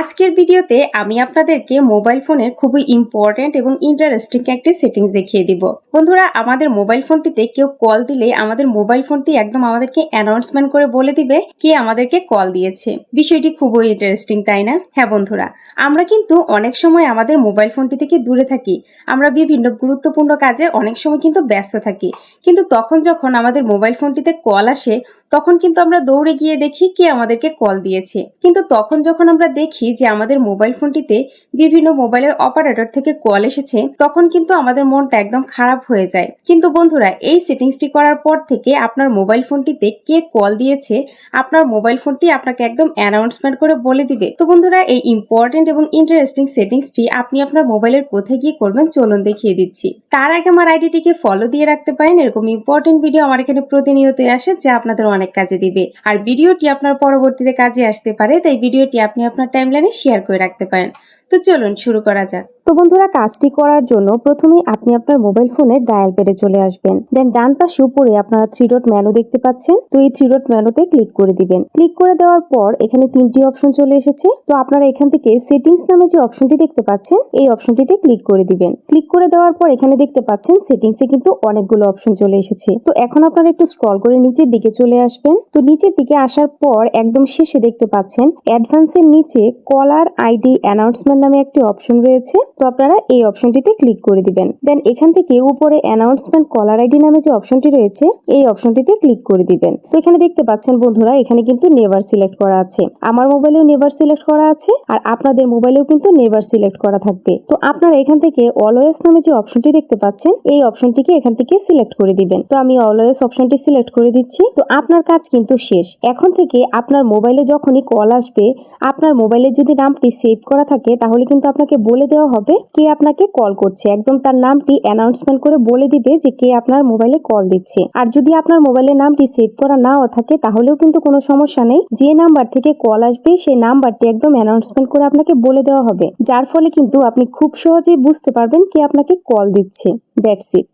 আজকের ভিডিওতে আমি আপনাদেরকে মোবাইল ফোনের খুবই ইম্পর্ট্যান্ট এবং ইন্টারেস্টিং একটি সেটিংস দেখিয়ে দিব। বন্ধুরা, আমাদের মোবাইল ফোনটিতে কেউ কল দিলে আমাদের মোবাইল ফোনটি একদম আমাদেরকে অ্যানাউন্সমেন্ট করে বলে দিবে কে আমাদেরকে কল দিয়েছে। বিষয়টি খুবই ইন্টারেস্টিং তাই না? হ্যাঁ বন্ধুরা, আমরা কিন্তু অনেক সময় আমাদের মোবাইল ফোনটি থেকে দূরে থাকি। আমরা বিভিন্ন গুরুত্বপূর্ণ কাজে অনেক সময় কিন্তু ব্যস্ত থাকি। কিন্তু তখন যখন আমাদের মোবাইল ফোনটিতে কল আসে, তখন কিন্তু আমরা দৌড়ে গিয়ে দেখি কে আমাদেরকে কল দিয়েছে। কিন্তু তখন যখন আমরা দেখি যে আমাদের মোবাইল ফোনটিতে বিভিন্ন মোবাইলের অপারেটর থেকে কল এসেছে, তখন কিন্তু আমাদের মনটা একদম খারাপ হয়ে যায়। কিন্তু বন্ধুরা, এই সেটিংসটি করার পর থেকে আপনার মোবাইল ফোনটিতে কে কল দিয়েছে, আপনার মোবাইল ফোনটি আপনাকে একদম অ্যানাউন্সমেন্ট করে বলে দিবে। তো বন্ধুরা, এই ইম্পর্টেন্ট এবং ইন্টারেস্টিং সেটিংসটি আপনি আপনার মোবাইলের কোথায় গিয়ে করবেন চলুন দেখিয়ে দিচ্ছি। তার আগে আমার আইডিটিকে ফলো দিয়ে রাখতে পারেন, এরকম ইম্পর্টেন্ট ভিডিও আমার এখানে প্রতিনিয়তই আসে, যা আপনাদের অনেক কাজে দিবে। আর ভিডিওটি আপনার পরবর্তীতে কাজে আসতে পারে, তাই ভিডিওটি আপনি আপনার টাইমলাইনে শেয়ার করে রাখতে পারেন। তো চলুন শুরু করা যাক। তো বন্ধুরা, কাজটি করার জন্য প্রথমেই আপনি আপনার মোবাইল ফোনের ডায়াল পেডে চলে আসবেন। দেন ডান পাশে উপরে আপনারা থ্রি ডট ম্যানু দেখতে পাচ্ছেন। তো এই থ্রি ডট ম্যানুতে ক্লিক করে দিবেন। ক্লিক করে দেওয়ার পর এখানে তিনটি অপশন চলে এসেছে। তো আপনারা এখান থেকে সেটিংস নামে যে অপশনটি দেখতে পাচ্ছেন, এই অপশনটিতে ক্লিক করে দিবেন। ক্লিক করে দেওয়ার পর এখানে দেখতে পাচ্ছেন, সেটিংসে কিন্তু অনেকগুলো অপশন চলে এসেছে। তো এখন আপনারা একটু স্ক্রল করে নিচের দিকে চলে আসবেন। তো নিচের দিকে আসার পর একদম শেষে দেখতে পাচ্ছেন, অ্যাডভান্সের নিচে কলার আইডি অ্যানাউন্সমেন্ট নামে একটি অপশন রয়েছে। তো আপনারা এই অপশনটিতে ক্লিক করে দিবেন। দেন এখান থেকে উপরে অ্যানাউন্সমেন্ট কলার আইডি নামে যে অপশনটি রয়েছে, এই অপশনটিতে ক্লিক করে দিবেন। তো এখানে দেখতে পাচ্ছেন বন্ধুরা, এখানে কিন্তু নেভার সিলেক্ট করা আছে। আমার মোবাইলেও নেভার সিলেক্ট করা আছে আর আপনাদের মোবাইলেও কিন্তু নেভার সিলেক্ট করা থাকবে। তো আপনারা এখান থেকে অলওয়েস নামে যে অপশনটি দেখতে পাচ্ছেন, এই অপশনটিকে এখান থেকে সিলেক্ট করে দিবেন। তো আমি অলওয়েস অপশনটি সিলেক্ট করে দিচ্ছি। তো আপনার কাজ কিন্তু শেষ। এখন থেকে আপনার মোবাইলে যখনই কল আসবে, আপনার মোবাইলে যদি নামটি সেভ করা থাকে, তাহলে কিন্তু আপনাকে বলে দেওয়া হবে, কে আপনাকে কল করছে। একদম তার নামটি অ্যানাউন্সমেন্ট করে বলে দিবে যে কে আপনার মোবাইলে কল দিচ্ছে। আর যদি আপনার মোবাইলের নামটি সেভ করা নাও থাকে, তাহলেও কিন্তু কোনো সমস্যা নেই। যে নাম্বার থেকে কল আসবে, সেই নাম্বারটি একদম অ্যানাউন্সমেন্ট করে আপনাকে বলে দেওয়া হবে। যার ফলে কিন্তু আপনি খুব সহজেই বুঝতে পারবেন কে আপনাকে কল দিচ্ছে। That's it